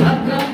赤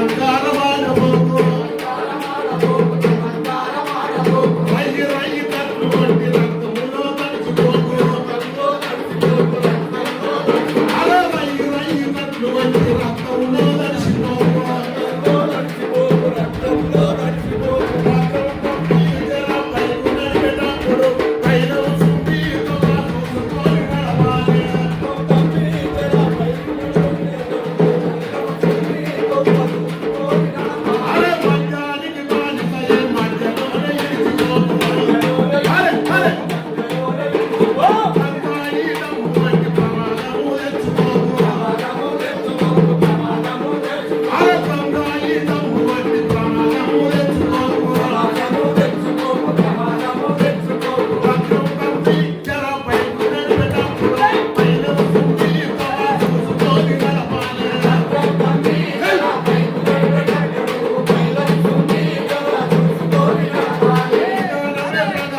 సంస్కారం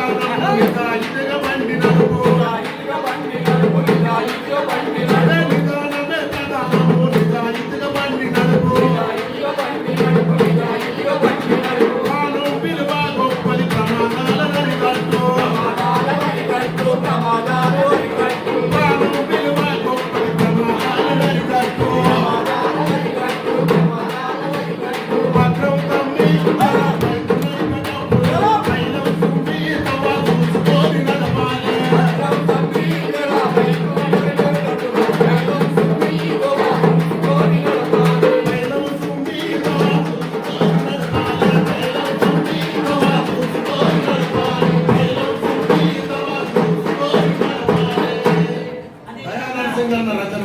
బండి నడుపుగా బండి నడుపుగా ఇటుక బండి నడుపుగా ఇటుక బండి رجل